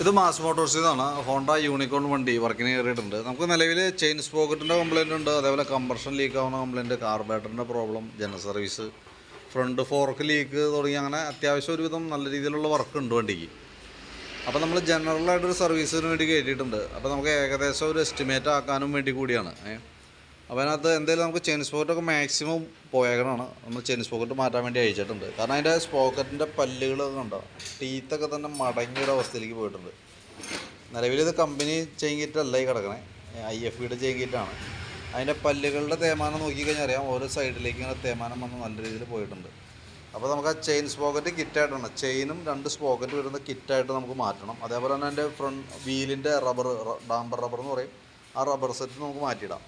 ഇത് മാസ് മോട്ടോഴ്സിൽ നിന്നാണ് Honda Unicorn വണ്ടി വർക്കിന് കയറിയിട്ടുണ്ട്. നമുക്ക് നിലവിൽ ചെയിൻ സ്പോക്കറ്റിന്റെ കംപ്ലൈന്റ് ഉണ്ട്. അതേപോലെ കമ്പർഷൻ ലീക്ക് ആവുന്ന complaint കാർബേറ്ററിന്റെ problem general service front fork leak തുടങ്ങി അങ്ങനെ അത്യാവശ്യം ഒരുവിധം നല്ല രീതിയിലുള്ള വർക്ക് ഉണ്ട് വണ്ടിക്ക്. അപ്പോൾ നമ്മൾ ജനറലായിട്ടൊരു സർവീസിന് വേണ്ടി കയറ്റിയിട്ടുണ്ട് അപ്പോൾ നമുക്ക് ഏകദേശം ഒരു എസ്റ്റിമേറ്റ് ആക്കാനും വേണ്ടി കൂടിയാണ്. ഏ. അപ്പോൾ അതിനകത്ത് നമുക്ക് ചെയിൻ സ്പോക്കറ്റൊക്കെ മാക്സിമം പോയേക്കണമാണ് നമ്മൾ ചെയിൻ സ്പോക്കറ്റ് മാറ്റാൻ വേണ്ടി അയച്ചിട്ടുണ്ട്. കാരണം അതിന്റെ സ്പോക്കറ്റിന്റെ പല്ലുകളൊക്കെ കണ്ടോ ടീത്തൊക്കെ തന്നെ മടങ്ങിയൊരു അവസ്ഥയിലേക്ക് പോയിട്ടുണ്ട്. നിലവിൽ ഇത് കമ്പനി ചെയിൻ കിറ്റ് അല്ല ഈ കിടക്കണേ. ഐ എഫ് ബിയുടെ ചെയിൻ കിറ്റാണ് അതിന്റെ പല്ലുകളുടെ തേമാനം നോക്കിക്കഴിഞ്ഞാൽ അറിയാം ഓരോ സൈഡിലേക്ക് ഇങ്ങനെ തേമാനം വന്ന് നല്ല രീതിയിൽ പോയിട്ടുണ്ട്. അപ്പോൾ നമുക്ക് ആ ചെയിൻ സ്പോക്കറ്റ് കിറ്റായിട്ടാണ് ചെയിനും രണ്ട് സ്പോക്കറ്റ് വരുന്ന കിറ്റായിട്ട് നമുക്ക് മാറ്റണം. അതേപോലെ തന്നെ അതിന്റെ ഫ്രണ്ട് വീലിന്റെ റബ്ബർ ഡാംബർ റബ്ബർ എന്ന് പറയും. ആ റബ്ബർ സെറ്റ് നമുക്ക് മാറ്റിയിടാം.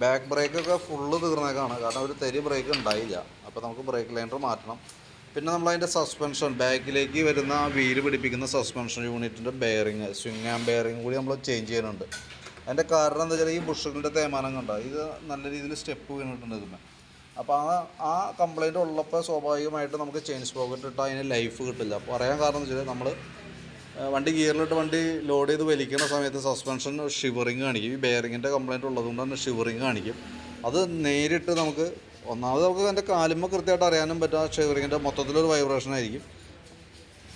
Back ബ്രേക്കൊക്കെ full തീർന്നേക്കാണ്. കാരണം ഒരു തെരി ബ്രേക്ക് ഉണ്ടായില്ല. അപ്പോൾ നമുക്ക് ബ്രേക്ക് ലൈനർ മാറ്റണം. പിന്നെ നമ്മൾ അതിന്റെ സസ്പെൻഷൻ ബാക്കിലേക്ക് വരുന്ന വീൽ പിടിപ്പിക്കുന്ന സസ്പെൻഷൻ യൂണിറ്റിന്റെ ബെയറിങ് സ്വിങ് ആൻഡ് ബെയറിങ് കൂടി നമ്മൾ ചേഞ്ച് ചെയ്യുന്നുണ്ട്. അതിന്റെ കാരണം എന്താ വെച്ചാൽ ഈ ബുഷുകളുടെ തേമാനം കണ്ട? ഇത് നല്ല രീതിയിൽ സ്റ്റെപ്പ് വീണിട്ടുണ്ട് ഇതിന് അപ്പോൾ ആ ആ കംപ്ലൈന്റ് ഉള്ളപ്പോൾ സ്വാഭാവികമായിട്ട് നമുക്ക് ചെയിൻ സ്പോക്കറ്റ് ഇട്ടാൽ അതിന് ലൈഫ് കിട്ടില്ല. പറയാൻ കാരണം എന്ന് വെച്ചാൽ നമ്മൾ വണ്ടി ഗിയറിലിട്ട് വണ്ടി ലോഡ് ചെയ്ത് വലിക്കുന്ന സമയത്ത് സസ്പെൻഷൻ ഷിവറിങ് കാണിക്കും. ഈ ബെയറിങ്ങിന്റെ കംപ്ലൈന്റ് ഉള്ളതുകൊണ്ട് തന്നെ ഷിവറിങ് കാണിക്കും. അത് നേരിട്ട് നമുക്ക് ഒന്നാമത് നമുക്ക് എന്റെ കാലുമ്പോൾ കൃത്യമായിട്ട് അറിയാനും പറ്റും. ആ ഷിവറിങ്ങിന്റെ മൊത്തത്തിലൊരു വൈബ്രേഷൻ ആയിരിക്കും.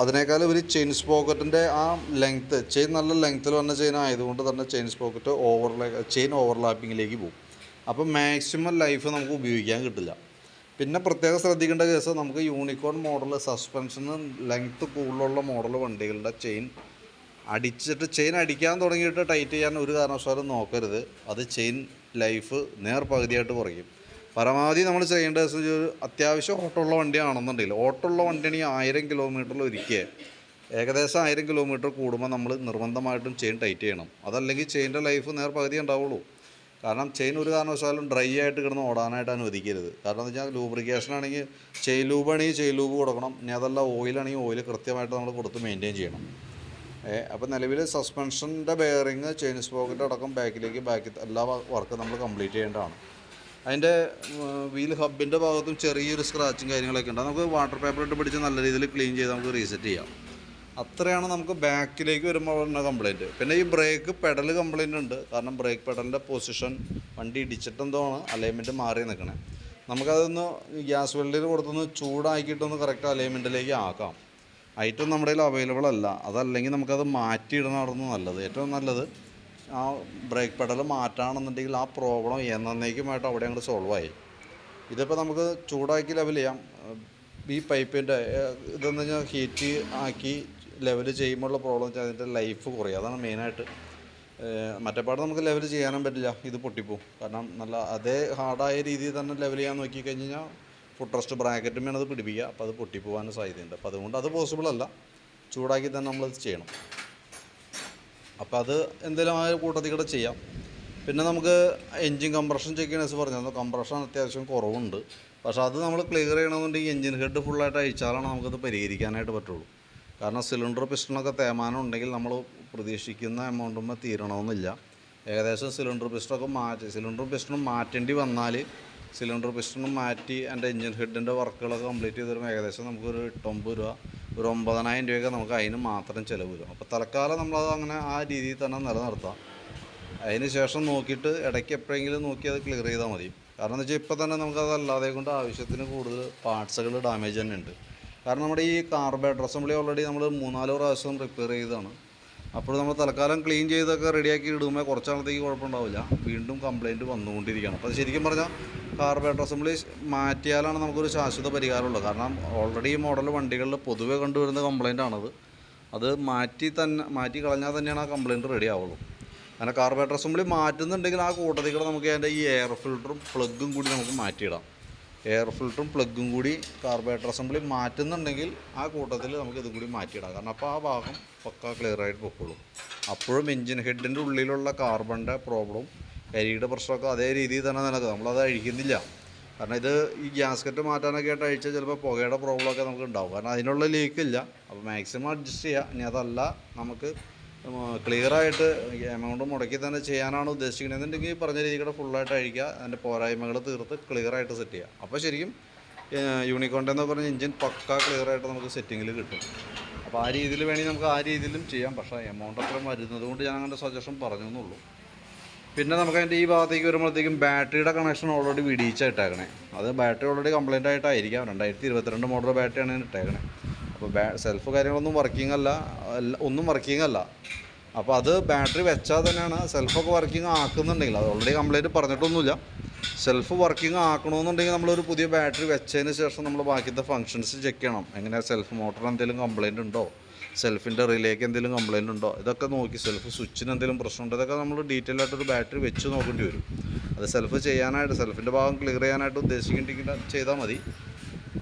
അതിനേക്കാൾ ഒരു ചെയിൻ സ്പോക്കറ്റിന്റെ ആ ലെങ്ത്ത് ചെയിൻ നല്ല ലെങ്ത്തിൽ വന്ന ചെയിൻ ആയതുകൊണ്ട് തന്നെ ചെയിൻ സ്പോക്കറ്റ് ഓവർലാ ചെയിൻ ഓവർലാപ്പിങ്ങിലേക്ക് പോകും. അപ്പോൾ മാക്സിമം ലൈഫ് നമുക്ക് ഉപയോഗിക്കാൻ കിട്ടില്ല. പിന്നെ പ്രത്യേകം ശ്രദ്ധിക്കേണ്ട കേസ് നമുക്ക് യൂണിക്കോൺ മോഡൽ സസ്പെൻഷന് ലെങ്ത്ത് കൂടുതലുള്ള മോഡൽ വണ്ടികളുടെ ചെയിൻ അടിച്ചിട്ട് ചെയിൻ അടിക്കാൻ തുടങ്ങിയിട്ട് ടൈറ്റ് ചെയ്യാൻ ഒരു കാരണവശാലും നോക്കരുത്. അത് ചെയിൻ ലൈഫ് നേർ പകുതിയായിട്ട് കുറയ്ക്കും പരമാവധി നമ്മൾ ചെയ്യേണ്ട കേസ് ഒരു അത്യാവശ്യം ഓട്ടമുള്ള വണ്ടിയാണെന്നുണ്ടെങ്കിൽ ഓട്ടമുള്ള വണ്ടിയാണെങ്കിൽ ആയിരം കിലോമീറ്ററിൽ ഒരിക്കൽ ഏകദേശം ആയിരം കിലോമീറ്റർ കൂടുമ്പോൾ നമ്മൾ നിർബന്ധമായിട്ടും ചെയിൻ ടൈറ്റ് ചെയ്യണം. അതല്ലെങ്കിൽ ചെയിന്റെ ലൈഫ് നേർ പകുതി ഉണ്ടാവുള്ളൂ. കാരണം ചെയിൻ ഒരു കാരണവശാലും ഡ്രൈ ആയിട്ട് കിടന്ന് ഓടാനായിട്ട് അനുവദിക്കരുത്. കാരണം എന്ന് വെച്ചാൽ ലൂബ്രിക്കേഷൻ ആണെങ്കിൽ ചെയിൻ ലൂബ് ആണെങ്കിൽ ചെയിൻ ലൂബ് കൊടുക്കണം. ഇനി അതല്ല ഓയിലാണെങ്കിൽ ഓയിൽ കൃത്യമായിട്ട് നമ്മൾ കൊടുത്ത് മെയിന്റെയിൻ ചെയ്യണം. ഏ അപ്പോൾ നിലവിൽ സസ്പെൻഷന്റെ ബെയറിങ് ചെയിൻ സ്പോക്കറ്റ് അടക്കം ബാക്കിലേക്ക് ബാക്കി എല്ലാ വർക്കും നമ്മൾ കംപ്ലീറ്റ് ചെയ്യേണ്ടതാണ്. അതിന്റെ വീൽ ഹബിന്റെ ഭാഗത്തും ചെറിയൊരു സ്ക്രാച്ചും കാര്യങ്ങളൊക്കെ ഉണ്ട്. നമുക്ക് വാട്ടർ പേപ്പർ ഇട്ട് പിടിച്ച് നല്ല രീതിയിൽ ക്ലീൻ ചെയ്ത് നമുക്ക് റീസെറ്റ് ചെയ്യാം. അത്രയാണ് നമുക്ക് ബാക്കിലേക്ക് വരുമ്പോൾ വരുന്ന കംപ്ലൈന്റ് പിന്നെ ഈ ബ്രേക്ക് പെഡൽ കംപ്ലൈന്റ് ഉണ്ട്. കാരണം ബ്രേക്ക് പെഡലിന്റെ പൊസിഷൻ വണ്ടി ഇടിച്ചിട്ടെന്തോണ് അലൈൻമെന്റ് മാറി നിൽക്കണേ നമുക്കതൊന്ന് ഗ്യാസ് വെള്ളിൽ കൊടുത്തൊന്ന് ചൂടാക്കിയിട്ടൊന്ന് കറക്റ്റ് അലൈൻമെന്റിലേക്ക് ആക്കാം. ഐറ്റം നമ്മുടെ കയ്യിൽ അവൈലബിൾ അല്ല. അതല്ലെങ്കിൽ നമുക്കത് മാറ്റിയിടുന്നതാണ് നല്ലത്. ഏറ്റവും നല്ലത് ആ ബ്രേക്ക് പെഡൽ മാറ്റാണെന്നുണ്ടെങ്കിൽ ആ പ്രോബ്ലം എന്നേക്കുമായിട്ട് അവിടെ അങ്ങോട്ട് സോൾവ് ആയി. ഇതിപ്പോൾ നമുക്ക് ചൂടാക്കി ലെവൽ ചെയ്യാം. ഈ പൈപ്പിന്റെ ഇതെന്ന് വെച്ചാൽ ഹീറ്റ് ആക്കി ലെവൽ ചെയ്യുമ്പോഴുള്ള പ്രോബ്ലം വെച്ചാൽ അതിന്റെ ലൈഫ് കുറയും. അതാണ് മെയിനായിട്ട് മറ്റേ പാട് നമുക്ക് ലെവൽ ചെയ്യാനും പറ്റില്ല. ഇത് പൊട്ടിപ്പോവും. കാരണം നല്ല അതേ ഹാർഡായ രീതിയിൽ തന്നെ ലെവൽ ചെയ്യാൻ നോക്കി കഴിഞ്ഞ് കഴിഞ്ഞാൽ ഫുഡ് ട്രസ്റ്റ് ബ്രാക്കറ്റും വേണം അത് പിടിപ്പിക്കുക. അപ്പോൾ അത് പൊട്ടിപ്പോവാനും സാധ്യതയുണ്ട്. അപ്പോൾ അതുകൊണ്ട് അത് പോസിബിൾ അല്ല. ചൂടാക്കി തന്നെ നമ്മളത് ചെയ്യണം. അപ്പോൾ അത് എന്തെങ്കിലും ആ കൂട്ടത്തിൽ കൂടെ ചെയ്യാം. പിന്നെ നമുക്ക് എൻജിൻ കംപ്രഷൻ ചെക്ക് ചെയ്യണമെന്ന് പറഞ്ഞാൽ കംപ്രഷൻ അത്യാവശ്യം കുറവുണ്ട്. പക്ഷേ അത് നമ്മൾ ക്ലിയർ ചെയ്യണമെന്നുണ്ടെങ്കിൽ എൻജിൻ ഹെഡ് ഫുള്ളായിട്ട് അയച്ചാലാണ് നമുക്കത് പരിഹരിക്കാനായിട്ട് പറ്റുള്ളൂ. കാരണം സിലിണ്ടർ പിസ്റ്റണൊക്കെ തേമാനം ഉണ്ടെങ്കിൽ നമ്മൾ പ്രതീക്ഷിക്കുന്ന എമൗണ്ടുമ്പോൾ തീരണമെന്നില്ല. ഏകദേശം സിലിണ്ടർ പിസ്റ്റണൊക്കെ മാറ്റി സിലിണ്ടർ പിസ്റ്റണും മാറ്റേണ്ടി വന്നാൽ സിലിണ്ടർ പിസ്റ്റണും മാറ്റി എന്റെ എൻജിൻ ഹെഡിന്റെ വർക്കുകളൊക്കെ കംപ്ലീറ്റ് ചെയ്ത് വരുമ്പോൾ ഏകദേശം നമുക്കൊരു എട്ടൊമ്പത് രൂപ ഒരു ഒമ്പതിനായിരം രൂപയൊക്കെ നമുക്ക് അതിന് മാത്രം ചിലവ് വരും. അപ്പോൾ തൽക്കാലം നമ്മളത് അങ്ങനെ ആ രീതിയിൽ തന്നെ നിലനിർത്താം. അതിന് ശേഷം നോക്കിയിട്ട് ഇടയ്ക്ക് എപ്പോഴെങ്കിലും നോക്കി അത് ക്ലിയർ ചെയ്താൽ മതി. കാരണം എന്ന് വെച്ചാൽ ഇപ്പോൾ തന്നെ നമുക്കത് അല്ലാതെ കൊണ്ട് ആവശ്യത്തിന് കൂടുതൽ പാർട്സുകൾ ഡാമേജ് തന്നെ ഉണ്ട് കാരണം നമ്മുടെ ഈ കാർബേറ്റർ അസംബ്ലി ഓൾറെഡി നമ്മൾ മൂന്നാലോ പ്രാവശ്യം റിപ്പയർ ചെയ്തതാണ്. അപ്പോൾ നമ്മൾ തൽക്കാലം ക്ലീൻ ചെയ്തൊക്കെ റെഡിയാക്കി ഇടുമ്പോൾ കുറച്ച് നാളത്തേക്ക് കുഴപ്പമുണ്ടാവില്ല. വീണ്ടും കംപ്ലയിന്റ് വന്നുകൊണ്ടിരിക്കുകയാണ്. അപ്പോൾ ശരിക്കും പറഞ്ഞാൽ കാർബേറ്റർ അസംബ്ലി മാറ്റിയാലാണ് നമുക്കൊരു ശാശ്വത പരിഹാരമുള്ളത്. കാരണം ഓൾറെഡി ഈ മോഡൽ വണ്ടികളിൽ പൊതുവെ കണ്ടുവരുന്ന കംപ്ലയിന്റ് ആണത്. അത് മാറ്റി തന്നെ മാറ്റി കളഞ്ഞാൽ തന്നെയാണ് ആ കംപ്ലയിന്റ് റെഡി ആവുള്ളൂ. അങ്ങനെ കാർബേറ്റർ അസംബ്ലി മാറ്റുന്നുണ്ടെങ്കിൽ ആ കൂട്ടത്തിൽ കൂടെ നമുക്ക് അതിന്റെ ഈ എയർ ഫിൽറ്ററും പ്ലഗും കൂടി നമുക്ക് മാറ്റിയിടാം. എയർ ഫിൽറ്ററും പ്ലഗും കൂടി കാർബറേറ്റർ അസംബ്ലി മാറ്റുന്നുണ്ടെങ്കിൽ ആ കൂട്ടത്തിൽ നമുക്ക് ഇതും കൂടി മാറ്റിയിടാം. കാരണം അപ്പോൾ ആ ഭാഗം പക്ക ക്ലിയർ ആയിട്ട് പൊക്കോളും. അപ്പോഴും എഞ്ചിൻ ഹെഡിന്റെ ഉള്ളിലുള്ള കാർബണിന്റെ പ്രോബ്ലം കരിയുടെ പ്രശ്നമൊക്കെ അതേ രീതിയിൽ തന്നെ നിനക്ക് നമ്മളത് അഴിക്കുന്നില്ല. കാരണം ഇത് ഈ ഗ്യാസ്കറ്റ് മാറ്റാനൊക്കെ ആയിട്ട് അഴിച്ചാൽ ചിലപ്പോൾ പുകയുടെ പ്രോബ്ലമൊക്കെ നമുക്ക് ഉണ്ടാവും. കാരണം അതിനുള്ള ലീക്കില്ല അപ്പോൾ മാക്സിമം അഡ്ജസ്റ്റ് ചെയ്യുക ഇനി അതല്ല നമുക്ക് ക്ലിയറായിട്ട് എമൗണ്ട് മുടക്കി തന്നെ ചെയ്യാനാണ് ഉദ്ദേശിക്കുന്നതെന്നുണ്ടെങ്കിൽ ഈ പറഞ്ഞ രീതിയുടെ ഫുള്ളായിട്ട് അഴിക്കുക. അതിന്റെ പോരായ്മകൾ തീർത്ത് ക്ലിയറായിട്ട് സെറ്റ് ചെയ്യുക അപ്പോൾ ശരിക്കും യൂണിക്കോണ്ട് എന്ന് പറഞ്ഞ എഞ്ചിൻ പക്ക ക്ലിയറായിട്ട് നമുക്ക് സെറ്റിങ്ങിൽ കിട്ടും. അപ്പോൾ ആ രീതിയിൽ വേണമെങ്കിൽ നമുക്ക് ആ രീതിയിലും ചെയ്യാം. പക്ഷേ എമൗണ്ട് അത്രയും വരുന്നത് കൊണ്ട് ഞാൻ അങ്ങനെ സജഷൻ പറഞ്ഞു എന്നുള്ളൂ. പിന്നെ നമുക്ക് അതിന്റെ ഈ ഭാഗത്തേക്ക് വരുമ്പോഴത്തേക്കും ബാറ്ററിയുടെ കണക്ഷൻ ഓൾറെഡി വിടിയിച്ചിട്ടേക്കണേ അത് ബാറ്ററി ഓൾറെഡി കംപ്ലൈന്റ് ആയിട്ടായിരിക്കാം. രണ്ടായിരത്തി ഇരുപത്തിരണ്ട് മോഡൽ ബാറ്ററിയാണ് ഇട്ടേക്കണേ. അപ്പോൾ ബാ സെൽഫ് കാര്യങ്ങളൊന്നും വർക്കിംഗ് അല്ല. ഒന്നും വർക്കിംഗ് അല്ല. അപ്പോൾ അത് ബാറ്ററി വെച്ചാൽ തന്നെയാണ് സെൽഫൊക്കെ വർക്കിംഗ് ആക്കുന്നുണ്ടെങ്കിൽ. അത് ഓൾറെഡി കംപ്ലൈന്റ് പറഞ്ഞിട്ടൊന്നുമില്ല. സെൽഫ് വർക്കിംഗ് ആക്കണമെന്നുണ്ടെങ്കിൽ നമ്മളൊരു പുതിയ ബാറ്ററി വെച്ചതിന് ശേഷം നമ്മൾ ബാക്കിയത്തെ ഫങ്ഷൻസ് ചെക്ക് ചെയ്യണം. എങ്ങനെ സെൽഫ് മോട്ടർ എന്തെങ്കിലും കംപ്ലൈന്റ് ഉണ്ടോ? സെൽഫിന്റെ റിലേക്ക് എന്തെങ്കിലും കംപ്ലൈന്റ് ഉണ്ടോ? ഇതൊക്കെ നോക്കി സെൽഫ് സ്വിച്ചിന് എന്തെങ്കിലും പ്രശ്നമുണ്ടോ ഇതൊക്കെ നമ്മൾ ഡീറ്റെയിൽ ആയിട്ടൊരു ബാറ്ററി വെച്ച് നോക്കേണ്ടി വരും. അത് സെൽഫ് ചെയ്യാനായിട്ട് സെൽഫിന്റെ ഭാഗം ക്ലിയർ ചെയ്യാനായിട്ട് ഉദ്ദേശിക്കുന്നുണ്ടെങ്കിൽ ചെയ്താൽ മതി.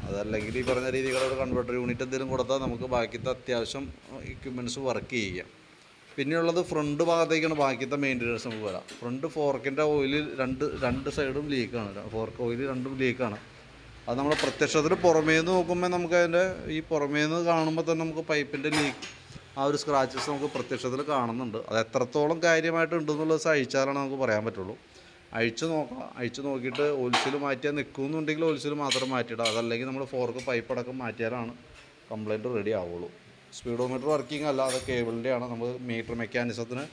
അതല്ലെങ്കിൽ ഈ പറഞ്ഞ രീതിയിലുള്ള കൺവെർട്ടർ യൂണിറ്റ് എന്തെങ്കിലും കൊടുത്താൽ നമുക്ക് ബാക്കിയത്തെ അത്യാവശ്യം എക്യുപ്മെന്റ്സ് വർക്ക് ചെയ്യാം പിന്നെയുള്ളത് ഫ്രണ്ട് ഭാഗത്തേക്കാണ് ബാക്കിയത്തെ മെയിന്റനൻസ് നമുക്ക് വരാം. ഫ്രണ്ട് ഫോർക്കിന്റെ ഓയിൽ രണ്ട് രണ്ട് സൈഡും ലീക്കാണ് ഫോർക്ക് ഓയിൽ രണ്ടും ലീക്കാണ് അത് നമ്മൾ പ്രത്യക്ഷത്തിൽ പുറമേ നിന്ന് നോക്കുമ്പോൾ നമുക്ക് അതിന്റെ ഈ പുറമേ നിന്ന് കാണുമ്പോൾ തന്നെ നമുക്ക് പൈപ്പിന്റെ ലീക്ക് ആ ഒരു സ്ക്രാച്ചസ് നമുക്ക് പ്രത്യക്ഷത്തിൽ കാണുന്നുണ്ട്. അത് എത്രത്തോളം കാര്യമായിട്ട് ഉണ്ടെന്നുള്ളത് സഹിച്ചാലാണ് നമുക്ക് പറയാൻ പറ്റുള്ളൂ. അഴിച്ച് നോക്കാം അഴിച്ചു നോക്കിയിട്ട് ഒലിച്ചിൽ മാറ്റിയാൽ നിൽക്കുന്നുണ്ടെങ്കിൽ ഒലിച്ചിൽ മാത്രം മാറ്റിയിടാം. അതല്ലെങ്കിൽ നമ്മൾ ഫോർക്ക് പൈപ്പ് അടക്കം മാറ്റിയാലാണ് കംപ്ലൈന്റ് റെഡി ആവുള്ളൂ. സ്പീഡോമീറ്റർ വർക്കിംഗ് അല്ല കേബിളിന്റെ ആണ് നമ്മൾ മീറ്റർ മെക്കാനിസത്തിന്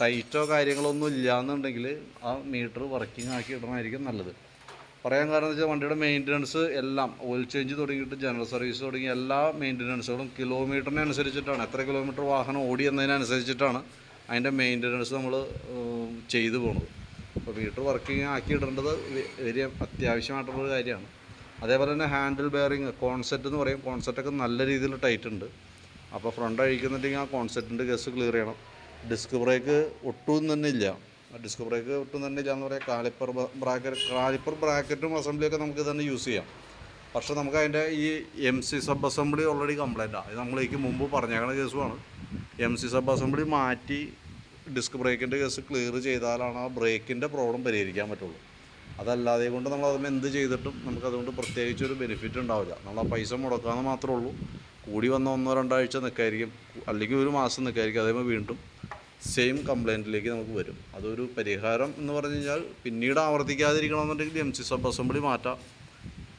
ടൈറ്റോ കാര്യങ്ങളൊന്നും ഇല്ലയെന്നുണ്ടെങ്കിൽ ആ മീറ്റർ വർക്കിംഗ് ആക്കി ഇടണമായിരിക്കും നല്ലത്. പറയാൻ കാരണം വെച്ചാൽ വണ്ടിയുടെ മെയിന്റനൻസ് എല്ലാം ഓയിൽ ചേഞ്ച് തുടങ്ങിയിട്ട് ജനറൽ സർവീസ് തുടങ്ങി എല്ലാ മെയിന്റനൻസുകളും കിലോമീറ്ററിനെ അനുസരിച്ചിട്ടാണ്. എത്ര കിലോമീറ്റർ വാഹനം ഓടി എന്നതിനനുസരിച്ചിട്ടാണ് അതിന്റെ മെയിന്റനൻസ് നമ്മൾ ചെയ്തു പോകുന്നത് അപ്പോൾ മീറ്റർ വർക്കിംഗ് ആക്കി ഇടേണ്ടത് വലിയ അത്യാവശ്യമായിട്ടുള്ളൊരു കാര്യമാണ്. അതേപോലെ തന്നെ ഹാൻഡിൽ ബെയറിങ് കോൺസെറ്റ് എന്ന് പറയും. കോൺസെറ്റൊക്കെ നല്ല രീതിയിൽ ടൈറ്റ് ഉണ്ട്. അപ്പോൾ ഫ്രണ്ട് അഴിക്കുന്നുണ്ടെങ്കിൽ ആ കോൺസെപ്റ്റിന്റെ ഗസ് ക്ലിയർ ചെയ്യണം. ഡിസ്ക് ബ്രേക്ക് ഒട്ടും തന്നെ ഇല്ല. ഡിസ്ക് ബ്രേക്ക് ഒട്ടും തന്നെ ഇല്ല എന്ന് പറയാം കാലിപ്പർ ബ്രാക്കറ്റ് കാലിപ്പർ ബ്രാക്കറ്റും അസംബ്ലിയൊക്കെ നമുക്ക് തന്നെ യൂസ് ചെയ്യാം. പക്ഷെ നമുക്ക് അതിന്റെ ഈ M C sub assembly already കംപ്ലൈന്റാണ് ഇത് നമ്മളേക്ക് മുമ്പ് പറഞ്ഞേക്കണ കേസുമാണ് എം സി സബ് അസംബ്ലി മാറ്റി ഡിസ്ക് ബ്രേക്കിന്റെ കേസ് ക്ലിയർ ചെയ്താലാണ് ആ ബ്രേക്കിന്റെ പ്രോബ്ലം പരിഹരിക്കാൻ പറ്റുള്ളൂ. അതല്ലാതെ കൊണ്ട് നമ്മൾ അതിന് എന്ത് ചെയ്തിട്ടും നമുക്കതുകൊണ്ട് പ്രത്യേകിച്ച് ഒരു ബെനിഫിറ്റ് ഉണ്ടാവില്ല. നമ്മൾ ആ പൈസ മുടക്കാമെന്ന് മാത്രമേ ഉള്ളൂ. കൂടി വന്ന ഒന്നോ രണ്ടാഴ്ച നിൽക്കായിരിക്കും അല്ലെങ്കിൽ ഒരു മാസം നിൽക്കായിരിക്കും അതേപോലെ വീണ്ടും സെയിം കംപ്ലൈന്റിലേക്ക് നമുക്ക് വരും. അതൊരു പരിഹാരം എന്ന് പറഞ്ഞു കഴിഞ്ഞാൽ പിന്നീട് ആവർത്തിക്കാതിരിക്കണമെന്നുണ്ടെങ്കിൽ എം സി സബ് അസംബ്ലി മാറ്റാം.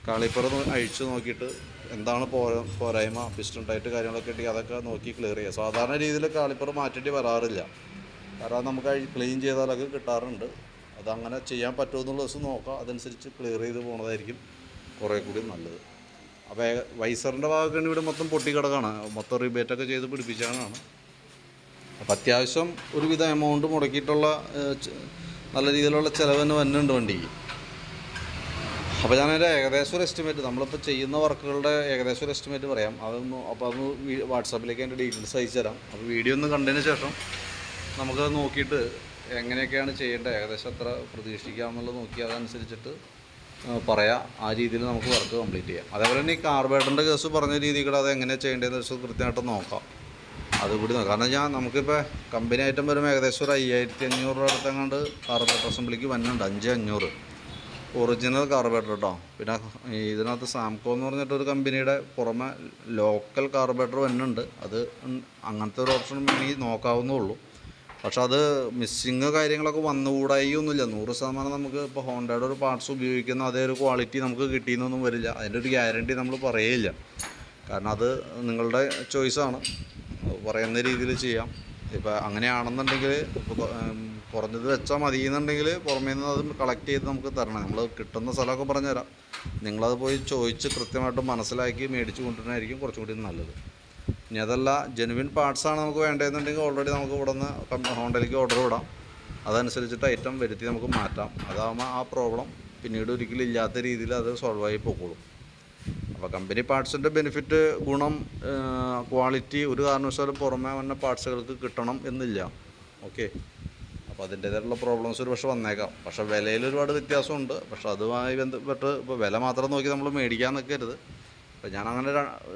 കാളിപ്പറ അഴിച്ചു നോക്കിയിട്ട് എന്താണ് പോരാ പോരായ്മ പിസ്റ്റൺ ടൈറ്റ് കാര്യങ്ങളൊക്കെ ഉണ്ടെങ്കിൽ അതൊക്കെ നോക്കി ക്ലിയർ ചെയ്യുക സാധാരണ രീതിയിൽ കാളിപ്പറ മാറ്റേണ്ടി വരാറില്ല. കാരണം നമുക്ക് ക്ലീൻ ചെയ്താലൊക്കെ കിട്ടാറുണ്ട്. അതങ്ങനെ ചെയ്യാൻ പറ്റുമോ എന്നുള്ള ദിവസം നോക്കാം. അതനുസരിച്ച് ക്ലിയർ ചെയ്ത് പോണതായിരിക്കും കുറേ കൂടി നല്ലത്. അപ്പോൾ വൈസറിന്റെ ഭാഗമൊക്കെ ഇവിടെ മൊത്തം പൊട്ടിക്കിടക്കാണ്. മൊത്തം റിബേറ്റൊക്കെ ചെയ്ത് പിടിപ്പിച്ചാണ് അപ്പം അത്യാവശ്യം ഒരുവിധ എമൗണ്ട് മുടക്കിയിട്ടുള്ള നല്ല രീതിയിലുള്ള ചിലവ് തന്നെ വന്നുണ്ട് വണ്ടിക്ക്. അപ്പോൾ ഞാനൊരു ഏകദേശം ഒരു എസ്റ്റിമേറ്റ് നമ്മളിപ്പോൾ ചെയ്യുന്ന വർക്കുകളുടെ ഏകദേശം ഒരു എസ്റ്റിമേറ്റ് പറയാം. അതൊന്ന് അപ്പോൾ അതൊന്ന് വാട്സാപ്പിലേക്ക് അതിന്റെ ഡീറ്റെയിൽസ് അയച്ചു തരാം അപ്പോൾ വീഡിയോ ഒന്ന് കണ്ടതിന് ശേഷം നമുക്കത് നോക്കിയിട്ട് എങ്ങനെയൊക്കെയാണ് ചെയ്യേണ്ടത്? ഏകദേശം എത്ര പ്രതീക്ഷിക്കാം എന്നുള്ളത് നോക്കി അതനുസരിച്ചിട്ട് പറയാം. ആ രീതിയിൽ നമുക്ക് വർക്ക് കംപ്ലീറ്റ് ചെയ്യാം. അതേപോലെ തന്നെ ഈ കാർബേറ്ററിന്റെ കേസ് പറഞ്ഞ രീതികൾ അത് എങ്ങനെയാണ് ചെയ്യേണ്ടതെന്ന് വെച്ചാൽ കൃത്യമായിട്ട് നോക്കാം. അതുകൂടി നോക്കാം. കാരണം ഞാൻ നമുക്കിപ്പോൾ കമ്പനി ഐറ്റം വരുമ്പോൾ ഏകദേശം ഒരു അയ്യായിരത്തി അഞ്ഞൂറ് രൂപ അടുത്തെങ്ങാണ്ട് കാർബേറ്റർ അസംബ്ലിക്ക് വന്നുണ്ട് അഞ്ച് അഞ്ഞൂറ്. ഒറിജിനൽ കാർബേറ്റർ കേട്ടോ പിന്നെ ഇതിനകത്ത് സാംകോ എന്ന് പറഞ്ഞിട്ട് ഒരു കമ്പനിയുടെ പുറമെ ലോക്കൽ കാർബേറ്റർ വന്നുണ്ട് അത് അങ്ങനത്തെ ഒരു ഓപ്ഷൻ വേണമെങ്കിൽ നോക്കാവുന്നേ ഉള്ളൂ. പക്ഷെ അത് മിസ്സിങ് കാര്യങ്ങളൊക്കെ വന്നുകൂടായി ഒന്നുമില്ല. നൂറ് ശതമാനം നമുക്ക് ഇപ്പോൾ ഹോണ്ടയുടെ ഒരു പാർട്സ് ഉപയോഗിക്കുന്ന അതേ ഒരു ക്വാളിറ്റി നമുക്ക് കിട്ടിയെന്നൊന്നും വരില്ല. അതിന്റെ ഒരു ഗ്യാരണ്ടി നമ്മൾ പറയില്ല കാരണം അത് നിങ്ങളുടെ ചോയ്സാണ് പറയുന്ന രീതിയിൽ ചെയ്യാം. ഇപ്പോൾ അങ്ങനെയാണെന്നുണ്ടെങ്കിൽ കുറഞ്ഞത് വെച്ചാൽ മതി എന്നുണ്ടെങ്കിൽ പുറമേ നിന്ന് അത് കളക്ട് ചെയ്ത് നമുക്ക് തരണം. നമ്മൾ കിട്ടുന്ന സ്ഥലമൊക്കെ പറഞ്ഞുതരാം. നിങ്ങളത് പോയി ചോദിച്ച് കൃത്യമായിട്ട് മനസ്സിലാക്കി മേടിച്ച് കൊണ്ടുവരുന്നതായിരിക്കും കുറച്ചും കൂടി നല്ലത്. ഇനി അതല്ല ജെനുവിൻ പാർട്സാണ് നമുക്ക് വേണ്ടതെന്നുണ്ടെങ്കിൽ ഓൾറെഡി നമുക്ക് ഇവിടെ നിന്ന് ഹോണ്ടയിലേക്ക് ഓർഡർ വിടാം അതനുസരിച്ചിട്ട് ഐറ്റം വരുത്തി നമുക്ക് മാറ്റാം. അതാകുമ്പോൾ ആ പ്രോബ്ലം പിന്നീട് ഒരിക്കലും ഇല്ലാത്ത രീതിയിൽ അത് സോൾവ് ആയി പോകുള്ളൂ അപ്പോൾ കമ്പനി പാർട്സിന്റെ ബെനിഫിറ്റ് ഗുണം ക്വാളിറ്റി ഒരു കാരണവശാലും പുറമേ വന്ന പാർട്സുകൾക്ക് കിട്ടണം എന്നില്ല. ഓക്കെ അപ്പോൾ അതിന്റേതായിട്ടുള്ള പ്രോബ്ലംസ് ഒരു പക്ഷേ വന്നേക്കാം. പക്ഷേ വിലയിൽ ഒരുപാട് വ്യത്യാസമുണ്ട്. പക്ഷേ അതുമായി ബന്ധപ്പെട്ട് ഇപ്പോൾ വില മാത്രം നോക്കി നമ്മൾ മേടിക്കാൻ നിൽക്കരുത് അപ്പോൾ ഞാൻ അങ്ങനെ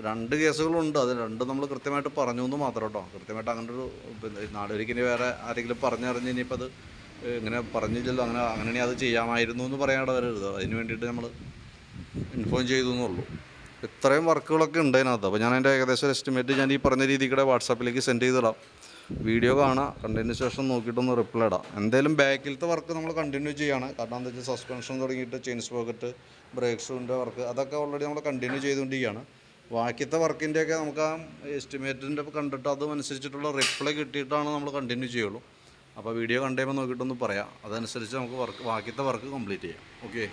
രണ്ട് കേസുകളുണ്ട്. അത് രണ്ടും നമ്മൾ കൃത്യമായിട്ട് പറഞ്ഞു എന്ന് മാത്രം കേട്ടോ. കൃത്യമായിട്ട് അങ്ങനെ ഒരു പിന്നെ നാടൊരിക്കലും വേറെ ആരെങ്കിലും പറഞ്ഞറിഞ്ഞ് ഇനിയിപ്പോൾ അത് ഇങ്ങനെ പറഞ്ഞില്ലല്ലോ അങ്ങനെ അങ്ങനെയാണെങ്കിൽ അത് ചെയ്യാമായിരുന്നു എന്ന് പറയാതെ വരരുത്. അതിന് വേണ്ടിയിട്ട് നമ്മൾ ഇൻഫോം ചെയ്തു എന്നുള്ളൂ ഇത്രയും വർക്കുകളൊക്കെ ഉണ്ട് അതിനകത്ത്. അപ്പോൾ ഞാൻ അതിന്റെ ഏകദേശം എസ്റ്റിമേറ്റ് ഞാൻ ഈ പറഞ്ഞ രീതിയുടെ വാട്സാപ്പിലേക്ക് സെൻഡ് ചെയ്തിടാം. വീഡിയോ കാണാം കണ്ടതിന് ശേഷം നോക്കിയിട്ടൊന്ന് റിപ്ലൈ ഇടാം. എന്തായാലും ബാക്കിലത്തെ വർക്ക് നമ്മൾ കണ്ടിന്യൂ ചെയ്യാണ്. കാരണം എന്താ വെച്ചാൽ സസ്പെൻഷൻ തുടങ്ങിയിട്ട് ചെയിൻസ് സ്പോക്കറ്റ് ബ്രേക്ക് ഷൂവിന്റെ വർക്ക് അതൊക്കെ ഓൾറെഡി നമ്മൾ കണ്ടിന്യൂ ചെയ്തുകൊണ്ടിരിക്കുകയാണ്. ബാക്കിയത്തെ വർക്കിന്റെയൊക്കെ നമുക്ക് ആ എസ്റ്റിമേറ്റിന്റെ കണ്ടിട്ട് അതനുസരിച്ചിട്ടുള്ള റിപ്ലൈ കിട്ടിയിട്ടാണ് നമ്മൾ കണ്ടിന്യൂ ചെയ്യുള്ളൂ. അപ്പോൾ വീഡിയോ കണ്ടുമ്പോൾ നോക്കിയിട്ടൊന്ന് പറയാം. അതനുസരിച്ച് നമുക്ക് വർക്ക് ബാക്കിയത്തെ വർക്ക് കംപ്ലീറ്റ് ചെയ്യാം. ഓക്കെ